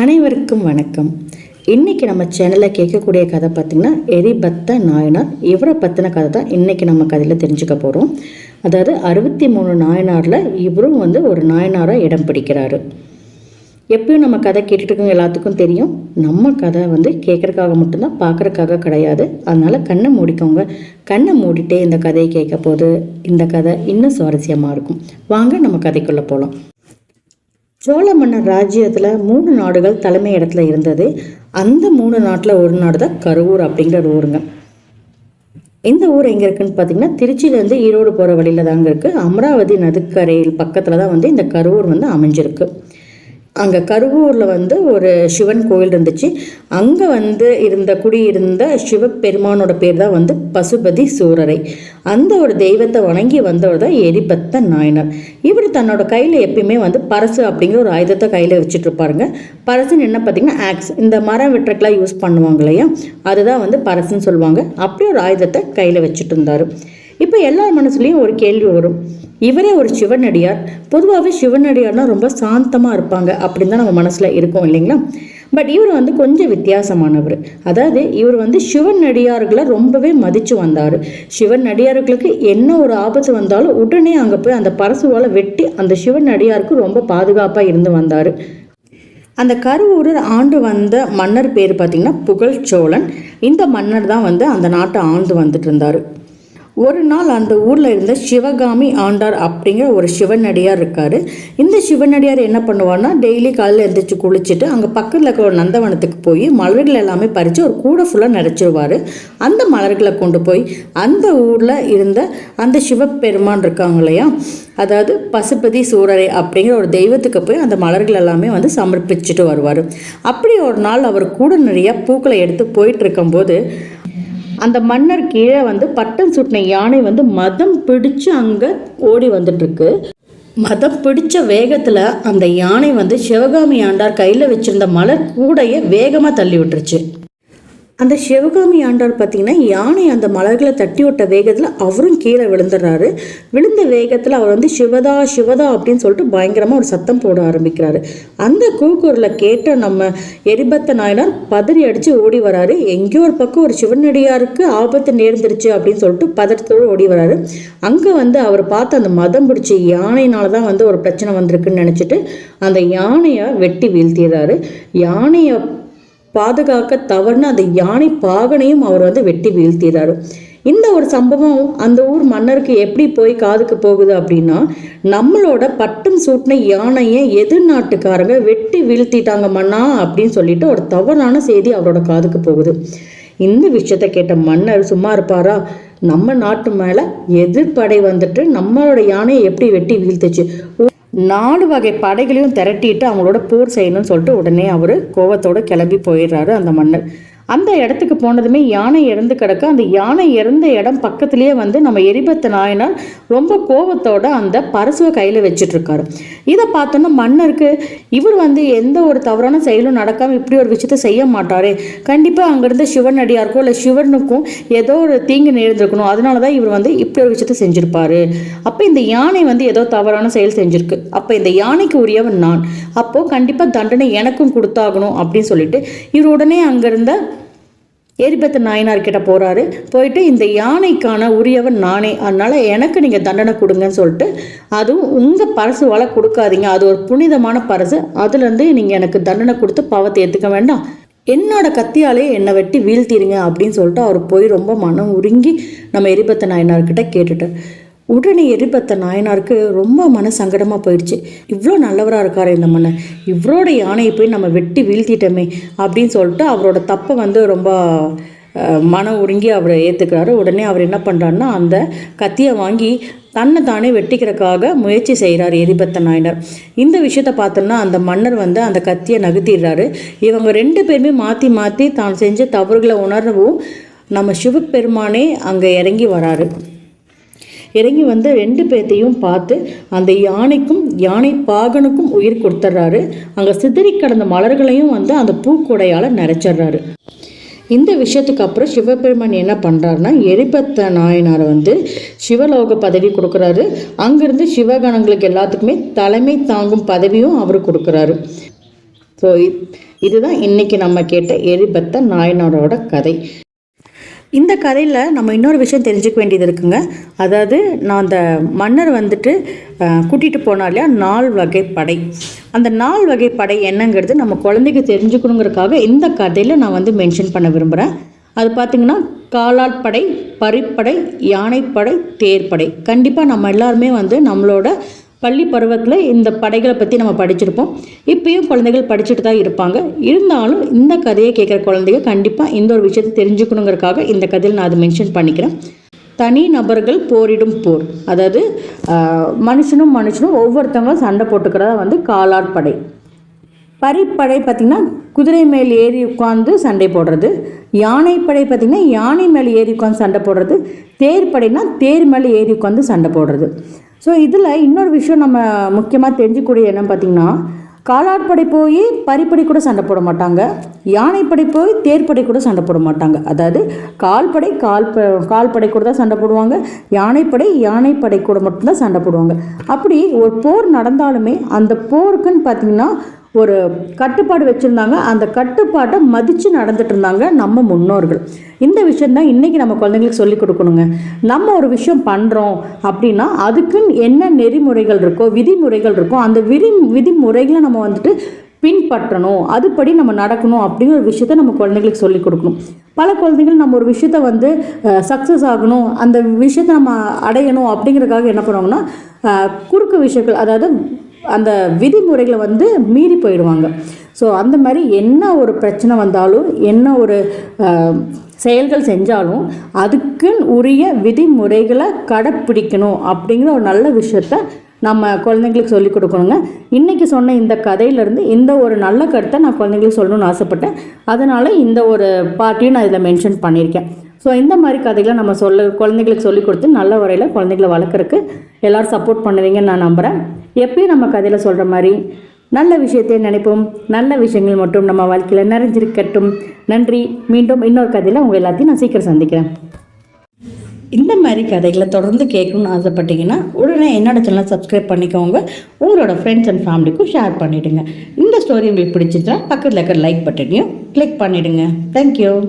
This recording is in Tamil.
அனைவருக்கும் வணக்கம். இன்றைக்கி நம்ம சேனலில் கேட்கக்கூடிய கதை பார்த்திங்கன்னா எரிபத்த நாயனார். இவரை பற்றின கதை தான் இன்றைக்கி நம்ம கதையில் தெரிஞ்சுக்க போகிறோம் அதாவது அறுபத்தி மூணு நாயனாரில் இவரும் வந்து ஒரு நாயனாராக இடம் பிடிக்கிறாரு. எப்பயும் நம்ம கதை கேட்டுட்டு எல்லாத்துக்கும் தெரியும். நம்ம கதை வந்து கேட்குறக்காக மட்டும்தான் பார்க்குறக்காக கிடையாது. அதனால் கண்ணை மூடிக்கோங்க. கண்ணை மூடிட்டே இந்த கதையை கேட்க போது இந்த கதை இன்னும் சுவாரஸ்யமாக இருக்கும். வாங்க நம்ம கதைக்குள்ளே போகலாம் சோழ மன்னர் ராஜ்யத்தில் மூணு நாடுகள் தலைமை இடத்துல இருந்தது. அந்த மூணு நாட்டில் ஒரு நாடு தான் கருவூர் அப்படிங்கிற ஒரு ஊருங்க. இந்த ஊர் எங்கே இருக்குன்னு பார்த்தீங்கன்னா திருச்சியிலேருந்து ஈரோடு போகிற வழியில் தாங்க இருக்குது அமராவதி நதிக்கரையில் பக்கத்தில் தான் வந்து இந்த கருவூர் வந்து அமைஞ்சிருக்கு. அங்கே கருவூரில் வந்து ஒரு சிவன் கோயில் இருந்துச்சு. அங்கே வந்து இருந்த குடியிருந்த சிவபெருமானோட பேர் தான் வந்து பசுபதி சூரரை. அந்த ஒரு தெய்வத்தை வணங்கி வந்தவர் தான் எரிபத்த நாயனர். இவர் தன்னோட கையில் எப்பயுமே வந்து பரசு அப்படிங்கிற ஒரு ஆயுதத்தை கையில் வச்சுட்டு இருப்பாருங்க. பரசுன்னு என்ன பார்த்தீங்கன்னா ஆக்ஸ் இந்த மரம் வெட்டுறக்கெலாம் யூஸ் பண்ணுவாங்க இல்லையா? அதுதான் வந்து பரசுன்னு சொல்லுவாங்க. அப்படி ஒரு ஆயுதத்தை கையில் வச்சுட்டு இருந்தார். இப்போ எல்லார் மனசுலேயும் ஒரு கேள்வி வரும். இவரே ஒரு சிவனடியார். பொதுவாகவே சிவனடியார்னா ரொம்ப சாந்தமாக இருப்பாங்க அப்படின்னு தான் நம்ம மனசில் இருக்கும் இல்லைங்களா? பட் இவர் வந்து கொஞ்சம் வித்தியாசமானவர். அதாவது இவர் வந்து சிவன் அடியார்களை ரொம்பவே மதித்து வந்தார். சிவன் நடிகார்களுக்கு என்ன ஒரு ஆபத்து வந்தாலும் உடனே அங்கே போய் அந்த பரசுவால் வெட்டி அந்த சிவன் நடிகாருக்கு ரொம்ப பாதுகாப்பாக இருந்து வந்தார். அந்த கருவூரர் ஆண்டு வந்த மன்னர் பேர் பார்த்திங்கன்னா புகழ்ச்சோழன் இந்த மன்னர் தான் வந்து அந்த நாட்டை ஆண்டு வந்துட்டு இருந்தார். ஒரு நாள் அந்த ஊரில் இருந்த சிவகாமி ஆண்டார் அப்படிங்கிற ஒரு சிவனடியார் இருக்கார். இந்த சிவனடியார் என்ன பண்ணுவார்னா டெய்லி காலையில் எழுந்திரிச்சு குளிச்சுட்டு அங்கே பக்கத்தில் இருக்கிற ஒரு நந்தவனத்துக்கு போய் மலர்கள் எல்லாமே பறித்து ஒரு கூடை ஃபுல்லாக நிறச்சிருவார் அந்த மலர்களை கொண்டு போய் அந்த ஊரில் இருந்த அந்த சிவபெருமான் இருக்காங்க இல்லையா அதாவது பசுபதி சூரரை அப்படிங்கிற ஒரு தெய்வத்துக்கு போய் அந்த மலர்கள் எல்லாமே வந்து சமர்ப்பிச்சுட்டு வருவார். அப்படி ஒரு நாள் அவர் கூட நிறையா பூக்களை எடுத்து போயிட்டு இருக்கும்போது அந்த மன்னர் கீழே வந்து பட்டம் சுட்டின யானை வந்து மதம் பிடிச்சு அங்கே ஓடி வந்துட்டுருக்கு. மதம் பிடிச்ச வேகத்தில் அந்த யானை வந்து சிவகாமி ஆண்டார் கையில் வச்சிருந்த மலர் கூடைய வேகமாக தள்ளி விட்டுருச்சு. அந்த சிவகாமி ஆண்டார் பார்த்தீங்கன்னா யானை அந்த மலர்களை தட்டி விட்ட வேகத்தில் அவரும் கீழே விழுந்துடுறாரு. விழுந்த வேகத்தில் அவர் வந்து சிவதா சிவதா அப்படின்னு சொல்லிட்டு பயங்கரமாக ஒரு சத்தம் போட ஆரம்பிக்கிறாரு. அந்த கூக்குரலை கேட்ட நம்ம எரிபத்த நாயனார் பதறி அடித்து ஓடி வராரு. எங்கேயோ ஒரு பக்கம் ஒரு சிவனடியாருக்கு ஆபத்து நேர்ந்துருச்சு அப்படின்னு சொல்லிட்டு பதற்றத்தோடு ஓடி வராரு. அங்கே வந்து அவர் பார்த்து அந்த மதம் பிடிச்ச யானையினால தான் வந்து ஒரு பிரச்சனை வந்திருக்குன்னு நினச்சிட்டு அந்த யானையை வெட்டி வீழ்த்திடுறாரு. யானையை பாதுகாக்க தவறுன அந்த யானை பாகனையும் அவர் வந்து வெட்டி வீழ்த்திடுறாரு இந்த ஒரு சம்பவம் அந்த ஊர் மன்னருக்கு எப்படி போய் காதுக்கு போகுது அப்படின்னா நம்மளோட பட்டம் சூட்டின யானையை எதிர் நாட்டுக்காரங்க வெட்டி வீழ்த்திட்டாங்க மன்னா அப்படின்னு சொல்லிட்டு ஒரு தவறான செய்தி அவரோட காதுக்கு போகுது. இந்த விஷயத்த கேட்ட மன்னர் சும்மா இருப்பாரா? நம்ம நாட்டு மேலே எதிர்ப்படை வந்துட்டு நம்மளோட யானையை எப்படி வெட்டி வீழ்த்துச்சு? நாலு வகை படைகளையும் திரட்டிட்டு அவங்களோட போர் செய்யணும்னு சொல்லிட்டு உடனே அவர் கோவத்தோடு கிளம்பி போயிடுறாரு அந்த மன்னர். அந்த இடத்துக்கு போனதுமே யானை இறந்து கிடக்க. அந்த யானை இறந்த இடம் பக்கத்துலேயே வந்து நம்ம எரிபத்த நாயனார் ரொம்ப கோபத்தோட அந்த பரசுவை கையில் வச்சிட்ருக்காரு. இதை பார்த்தோன்னா மன்னருக்கு இவர் வந்து எந்த ஒரு தவறான செயலும் நடக்காமல் இப்படி ஒரு விஷயத்த செய்ய மாட்டாரே. கண்டிப்பாக அங்கேருந்து சிவன் அடியாருக்கோ இல்லை சிவனுக்கும் ஏதோ ஒரு தீங்கு நேர்ந்திருக்கணும். அதனால தான் இவர் வந்து இப்படி ஒரு விஷயத்த செஞ்சுருப்பாரு. அப்போ இந்த யானை வந்து ஏதோ தவறான செயல் செஞ்சுருக்கு. அப்போ இந்த யானைக்கு உரியவன் நான். அப்போது கண்டிப்பாக தண்டனை எனக்கும் கொடுத்தாகணும் அப்படின்னு சொல்லிட்டு இவர் உடனே அங்கேருந்த எரிபத்து நாயனார் கிட்ட போகிறாரு போயிட்டு இந்த யானைக்கான உரியவன் நானே. அதனால் எனக்கு நீங்கள் தண்டனை கொடுங்கன்னு சொல்லிட்டு அதுவும் உங்கள் பரசுவால் கொடுக்காதீங்க. அது ஒரு புனிதமான பரசு. அதுலேருந்து நீங்கள் எனக்கு தண்டனை கொடுத்து பாவத்தை ஏற்றுக்க வேண்டாம். என்னோட கத்தியாலே என்னை வெட்டி வீழ்த்திடுங்க அப்படின்னு சொல்லிட்டு அவர் போய் ரொம்ப மனம் உருங்கி நம்ம எரிபத்த நாயனார்கிட்ட கேட்டுட்டார். உடனே எரிபத்த நாயனாருக்கு ரொம்ப மன சங்கடமாக போயிடுச்சு. இவ்வளோ நல்லவராக இருக்கார் இந்த மன்னர் இவரோட யானையை போய் நம்ம வெட்டி வீழ்த்திட்டோமே அப்படின்னு சொல்லிட்டு அவரோட தப்பை வந்து ரொம்ப மன உருங்கி அவரை ஏற்றுக்கிறாரு உடனே அவர் என்ன பண்ணுறாருன்னா அந்த கத்தியை வாங்கி தன்னை தானே வெட்டிக்கிறதுக்காக முயற்சி செய்கிறார் எரிபத்த நாயனர். இந்த விஷயத்த பார்த்தோன்னா அந்த மன்னர் வந்து அந்த கத்தியை நகர்த்திடுறாரு. இவங்க ரெண்டு பேருமே மாற்றி மாற்றி தான் செஞ்ச தவறுகளை உணரவும் நம்ம சிவபெருமானே அங்கே இறங்கி வராரு. இறங்கி வந்து ரெண்டு பேர்த்தையும் பார்த்து அந்த யானைக்கும் யானை பாகனுக்கும் உயிர் கொடுத்துட்றாரு அங்கே சிதறி கடந்த மலர்களையும் வந்து அந்த பூக்கொடையால் நிறைச்சிட்றாரு இந்த விஷயத்துக்கு அப்புறம் சிவபெருமான் என்ன பண்ணுறாருன்னா எரிபத்த நாயனாரை வந்து சிவலோக பதவி கொடுக்குறாரு. அங்கேருந்து சிவகணங்களுக்கு எல்லாத்துக்குமே தலைமை தாங்கும் பதவியும் அவர் கொடுக்குறாரு. ஸோ இதுதான் இன்றைக்கி நம்ம கேட்ட எரிபத்த நாயனாரோட கதை. இந்த கதையில் நம்ம இன்னொரு விஷயம் தெரிஞ்சுக்க வேண்டியது இருக்குங்க. அதாவது நான் அந்த மன்னர் வந்துட்டு கூட்டிகிட்டு போனார் இல்லையா நால் வகை படை. அந்த நால் வகை படை என்னங்கிறது நம்ம குழந்தைக்கு தெரிஞ்சுக்கணுங்கிறதுக்காக இந்த கதையில் நான் வந்து மென்ஷன் பண்ண விரும்புகிறேன் அது பார்த்திங்கன்னா காலாட்படை பரிப்படை யானைப்படை தேர்ப்படை. கண்டிப்பாக நம்ம எல்லாருமே வந்து நம்மளோட பள்ளி பருவத்தில் இந்த படைகளை பற்றி நம்ம படிச்சிருப்போம். இப்பயும் குழந்தைகள் படிச்சுட்டு தான் இருப்பாங்க. இருந்தாலும் இந்த கதையை கேட்குற குழந்தைங்க கண்டிப்பாக இந்த ஒரு விஷயத்தை தெரிஞ்சுக்கணுங்கிறதுக்காக இந்த கதையில் நான் அதை மென்ஷன் பண்ணிக்கிறேன். தனி நபர்கள் போரிடும் போர். அதாவது மனுஷனும் மனுஷனும் ஒவ்வொருத்தவங்களும் சண்டை போட்டுக்கிறதா வந்து காலாட்படை பரிப்படை பார்த்திங்கன்னா குதிரை மேல் ஏறி உட்காந்து சண்டை போடுறது. யானைப்படை பார்த்திங்கன்னா யானை மேலே ஏறி உட்காந்து சண்டை போடுறது. தேர்ப்படைனா தேர் மேலே ஏறி உட்காந்து சண்டை போடுறது. ஸோ இதில் இன்னொரு விஷயம் நம்ம முக்கியமாக தெரிஞ்சுக்கூடிய என்னன்னு பார்த்திங்கன்னா காலாட்படை போய் பரிப்படை கூட சண்டை போட மாட்டாங்க. யானைப்படை போய் தேர்ப்படை கூட சண்டை போட மாட்டாங்க. அதாவது கால்படை கால் கால்படை கூட தான் சண்டை போடுவாங்க. யானைப்படை யானைப்படை கூட மட்டும்தான் சண்டை போடுவாங்க. அப்படி ஒரு போர் நடந்தாலுமே அந்த போருக்குன்னு பார்த்திங்கன்னா ஒரு கட்டுப்பாடு வச்சுருந்தாங்க. அந்த கட்டுப்பாட்டை மதித்து நடந்துட்டு இருந்தாங்க நம்ம முன்னோர்கள். இந்த விஷயந்தான் இன்றைக்கி நம்ம குழந்தைங்களுக்கு சொல்லிக் கொடுக்கணுங்க. நம்ம ஒரு விஷயம் பண்ணுறோம் அப்படின்னா அதுக்குன்னு என்ன நெறிமுறைகள் இருக்கோ விதிமுறைகள் இருக்கோ அந்த விதி விதிமுறைகளை நம்ம வந்துட்டு பின்பற்றணும். அதுபடி நம்ம நடக்கணும் அப்படிங்கிற ஒரு விஷயத்த நம்ம குழந்தைங்களுக்கு சொல்லிக் கொடுக்கணும். பல குழந்தைகள் நம்ம ஒரு விஷயத்த வந்து சக்ஸஸ் ஆகணும் அந்த விஷயத்தை நம்ம அடையணும் அப்படிங்கிறதுக்காக என்ன பண்ணுவாங்கன்னா குறுக்கு விஷயங்கள் அதாவது அந்த விதிமுறைகளை வந்து மீறி போயிடுவாங்க. ஸோ அந்த மாதிரி என்ன ஒரு பிரச்சனை வந்தாலும் என்ன ஒரு செயல்கள் செஞ்சாலும் அதுக்குன்னு உரிய விதிமுறைகளை கடைப்பிடிக்கணும் அப்படிங்கிற ஒரு நல்ல விஷயத்த நம்ம குழந்தைங்களுக்கு சொல்லிக் கொடுக்கணுங்க. இன்றைக்கி சொன்ன இந்த கதையிலேருந்து இந்த ஒரு நல்ல கருத்தை நான் குழந்தைங்களுக்கு சொல்லணும்னு ஆசைப்பட்டேன். அதனால் இந்த ஒரு பாட்டியும் நான் இதில் மென்ஷன் பண்ணியிருக்கேன். ஸோ இந்த மாதிரி கதைகளை நம்ம சொல்ல குழந்தைங்களுக்கு சொல்லிக் கொடுத்து நல்ல வரையில் குழந்தைங்களை வளர்க்குறக்கு எல்லோரும் சப்போர்ட் பண்ணுவீங்கன்னு நான் நம்புகிறேன் எப்பயும் நம்ம கதையில் சொல்கிற மாதிரி நல்ல விஷயத்தை நினைப்போம். நல்ல விஷயங்கள் மட்டும் நம்ம வாழ்க்கையில் நிறைஞ்சிருக்கட்டும். நன்றி. மீண்டும் இன்னொரு கதையில் உங்கள் எல்லாத்தையும் நான் சீக்கிரம் சந்திக்கிறேன். இந்த மாதிரி கதைகளை தொடர்ந்து கேட்கணும்னு ஆசைப்பட்டீங்கன்னா உடனே என்னோட சேனலை சப்ஸ்கிரைப் பண்ணிக்கோங்க. உங்களோட ஃப்ரெண்ட்ஸ் அண்ட் ஃபேமிலிக்கும் ஷேர் பண்ணிவிடுங்க இந்த ஸ்டோரி உங்களுக்கு பிடிச்சிருந்தா பக்கத்தில் இருக்கிற லைக் பட்டனையும் கிளிக் பண்ணிவிடுங்க தேங்க்யூ